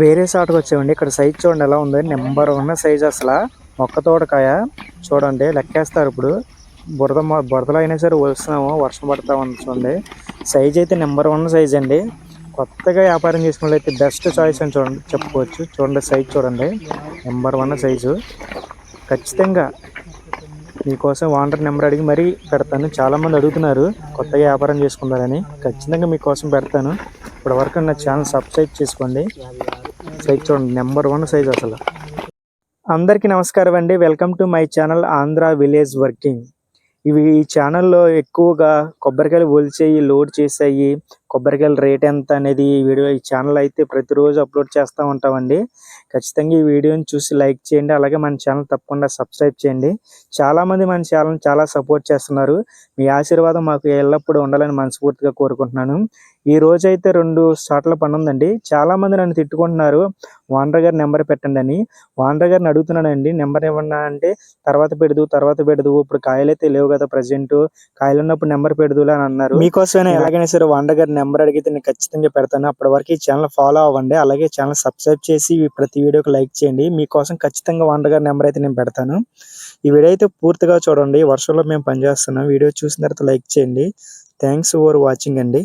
వేరే షాట్కి వచ్చామండి. ఇక్కడ సైజ్ చూడండి ఎలా ఉంది. నెంబర్ వన్ సైజ్ అసలు. మొక్క తోటకాయ చూడండి లెక్కేస్తారు ఇప్పుడు. బురద బురదలో అయినా సరే వలుస్తున్నాము వర్షం పడతా ఉంది చూడండి. సైజ్ అయితే నెంబర్ వన్ సైజ్ అండి. కొత్తగా వ్యాపారం చేసుకునే అయితే బెస్ట్ చాయిస్ అని చూడండి చెప్పుకోవచ్చు. చూడండి సైజ్ చూడండి. నెంబర్ వన్ సైజు ఖచ్చితంగా మీకోసం ఓనర్ నెంబర్ అడిగి మరీ పెడతాను. చాలామంది అడుగుతున్నారు కొత్తగా వ్యాపారం చేసుకున్నారని ఖచ్చితంగా మీకోసం పెడతాను. ఇప్పటి వరకు నా ఛానల్ సబ్స్క్రైబ్ చేసుకోండి. సైజ్ చూడండి నెంబర్ వన్ సైజ్ అసలు. అందరికీ నమస్కారం అండి. Welcome to my channel Andhra village working. ఇవి ఈ ఛానల్లో ఎక్కువగా కొబ్బరికాయలు ఒలిచేయి లోడ్ చేసాయి కొబ్బరికాయల రేట్ ఎంత అనేది ఈ వీడియో ఈ ఛానల్ అయితే ప్రతిరోజు అప్లోడ్ చేస్తూ ఉంటామండి. ఖచ్చితంగా ఈ వీడియోని చూసి లైక్ చేయండి అలాగే మన ఛానల్ తప్పకుండా సబ్స్క్రైబ్ చేయండి. చాలామంది మన ఛానల్ చాలా సపోర్ట్ చేస్తున్నారు. మీ ఆశీర్వాదం మాకు ఎల్లప్పుడూ ఉండాలని మనస్ఫూర్తిగా కోరుకుంటున్నాను. ఈ రోజు అయితే రెండు స్టార్ట్ల పని ఉందండి చాలా మంది నన్ను తిట్టుకుంటున్నారు. వాండర్ గారి నెంబర్ పెట్టండి అని. వాండర్ గారిని అడుగుతున్నానండి. నెంబర్ ఇవ్వన్నా అంటే తర్వాత పెడదు తర్వాత పెడదు. ఇప్పుడు కాయలు అయితే లేవు కదా ప్రజెంట్. కాయలు ఉన్నప్పుడు నెంబర్ పెడదులే అని అన్నారు. మీకోసమైనా ఎలాగైనా సరే వాండర్ గారి నెంబర్ అడిగితే నేను ఖచ్చితంగా పెడతాను. అప్పటి వరకు ఈ ఛానల్ ఫాలో అవ్వండి. అలాగే ఛానల్ సబ్స్క్రైబ్ చేసి ప్రతి వీడియోకి లైక్ చేయండి. మీకోసం ఖచ్చితంగా వాండర్ గారి నెంబర్ అయితే నేను పెడతాను. ఈ వీడియో అయితే పూర్తిగా చూడండి. వర్షంలో మేము పనిచేస్తున్నాం. వీడియో చూసిన తర్వాత లైక్ చేయండి. థ్యాంక్స్ ఫర్ వాచింగ్ అండి.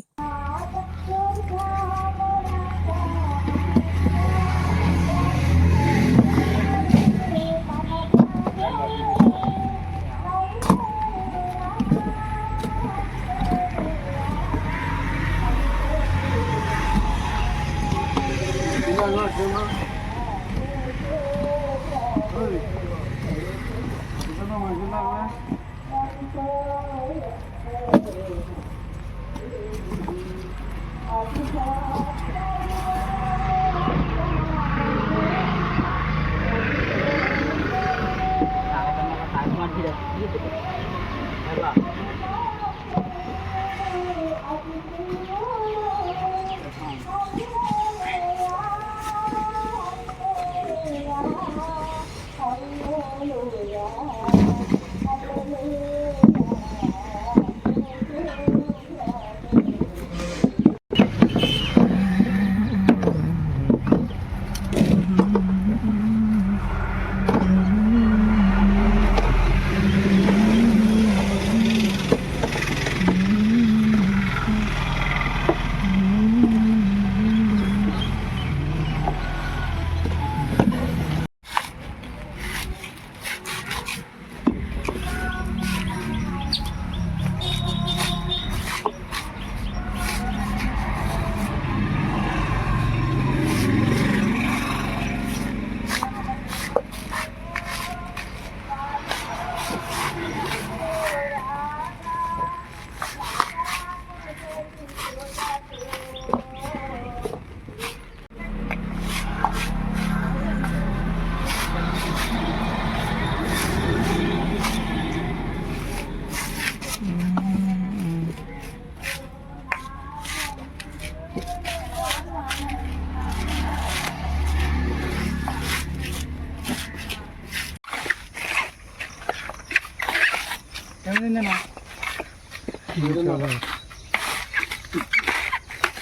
看看行吗？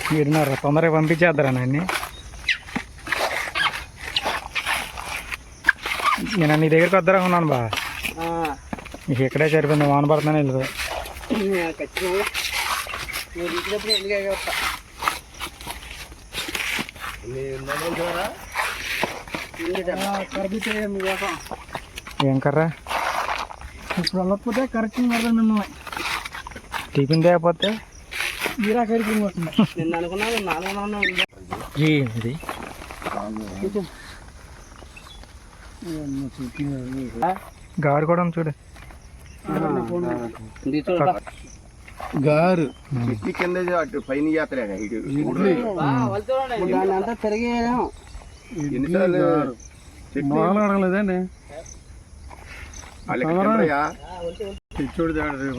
మీరున్నారా తొందరగా పంపించేద్దరా నాన్ని. నేను నీ దగ్గరికి వద్దరా ఉన్నాను బా. నీకు ఇక్కడే సరిపోయింది వాన పడుతున్నాను వెళ్ళిపోయి ఏం కర్రా? ఇప్పుడు వెళ్ళకపోతే కరెక్ట్ పడతాను మిమ్మల్ని. టిఫిన్ తేకపోతే మీరా కరెక్ట్ పోతుంది నేను అనుకున్నాను నాలుగు ఏంది గారు కూడా చూడు. గారు. కింద అటు పైన చేస్తలే ఇటు. దాన్ని అంతా ఎన్నిసార్లు చెట్టు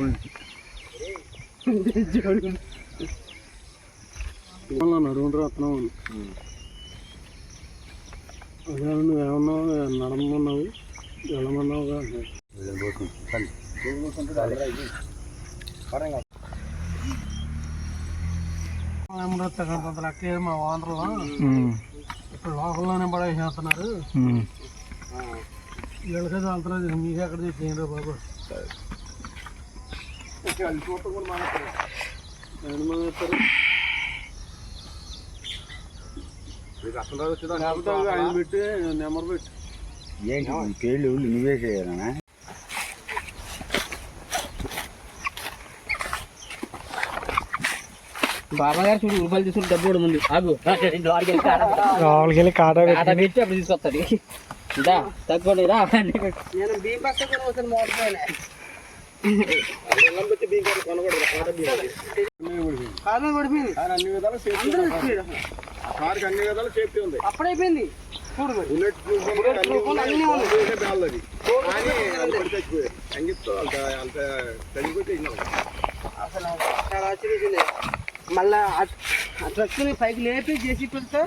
నుంచి నడుముంటారు వస్తున్నావు అదే నువ్వు ఏమన్నావు? నడమన్నావు? వెళ్ళమన్నావు? కొంత లెక్క మా ఓనర్లో ఇప్పుడు లోకల్లోనే పడేసేస్తున్నారు ఉమ్. వీళ్ళకే వెళ్తున్నారు మీకు ఎక్కడ తెచ్చేయండి బాబు ఆయన పెట్టి నెంబర్ పెట్టి ఏంటి ఈ పేర్లు నువ్వే చేయాలనా బాబా గారు చూడు రూపాయలు తీసుకుని డబ్బు కూడా ఉంది ఆగు లోపలికి వెళ్ళి కాటా ఆట పెట్టి అప్పుడు తీసుకొస్తాడు ఇదా తక్కువ రా నేను బియ్యం పక్క వస్తాను మోటార్ ఉంది అప్పుడైపోయింది బుల్లెట్ ప్రూఫ్ అన్ని. కానీ చచ్చిపోయారు. అసలు చాలా మళ్ళా ఆ- ట్రక్ని పైకి లేపి చేసి పెడితే.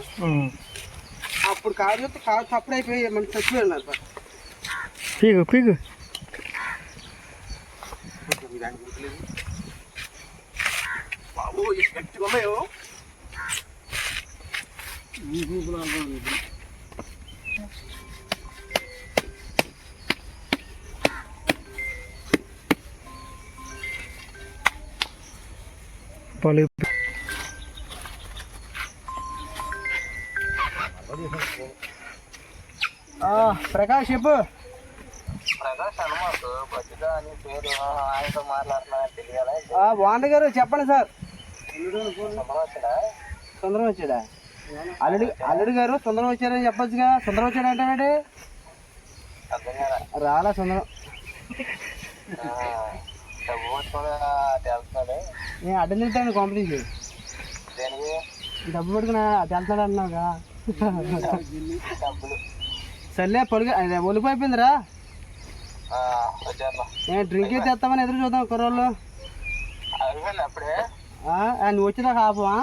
అప్పుడు కాదు కాదు తప్పుడు అయిపోయి మనకి చచ్చిపోయాడు నాకు. పీగు పీగు. బాబు, గట్టిగా. పలు ప్రకాష్ చెప్పు. బాగుంది గారు చెప్పండి సార్. సుందరం వచ్చాడా? అల్లుడు అల్లుడు గారు సుందరం వచ్చారని చెప్పొచ్చుగా. సుందరం వచ్చాడు అంటానండి రాలా సుందరం నేను అడ్డం తింటాను కాంపిటీషన్ డబ్బు పడుకున్నా వెళ్తాడు అంటున్నావుగా. సర్లే పొడిగా అదే ఒలిపు అయిపోయిందిరా. నేను డ్రింక్ అయితే తెస్తామని ఎదురు చూద్దాం కుర్రోళ్ళు. నువ్వు వచ్చేదాకా ఆపవా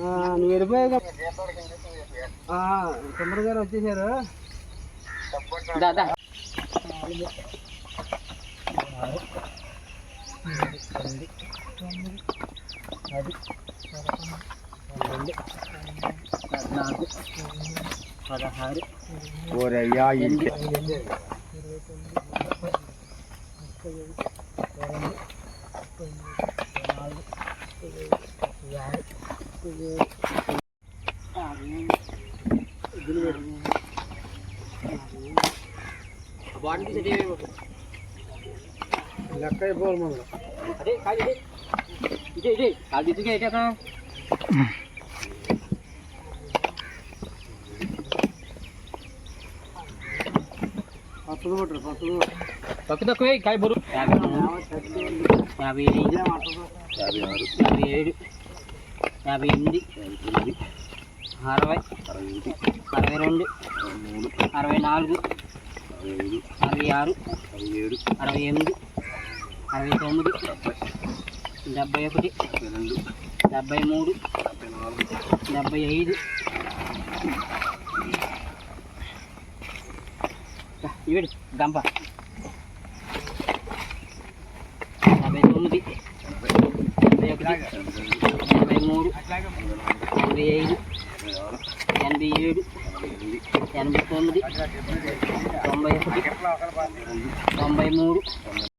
ఆ, నువ్వు వెళ్ళిపోయావు తొందర గారు వచ్చేసారు. పదహారు ఓరయ్యా, ఇంకే. లెక్క అయిపోవాలి మనం అదే కాదు ఇదే ఇదే కాదు ఇదిగే పచ్చడి తక్కువ తక్కువ కాయ బరు యాభై ఐదు యాభై ఏడు యాభై ఎనిమిది అరవై అరవై రెండు అరవై నాలుగు అరవై ఆరు అరవై ఎనిమిది అరవై తొమ్మిది డెబ్బై ఒకటి డెబ్బై మూడు డెబ్బై ఐదు. ఇవిడు గంప. డెబ్బై తొమ్మిది డెబ్బై ఒకటి డెబ్బై మూడు ఎనభై ఐదు ఎనభై ఏడు ఎనభై తొమ్మిది తొంభై ఒకటి తొంభై మూడు.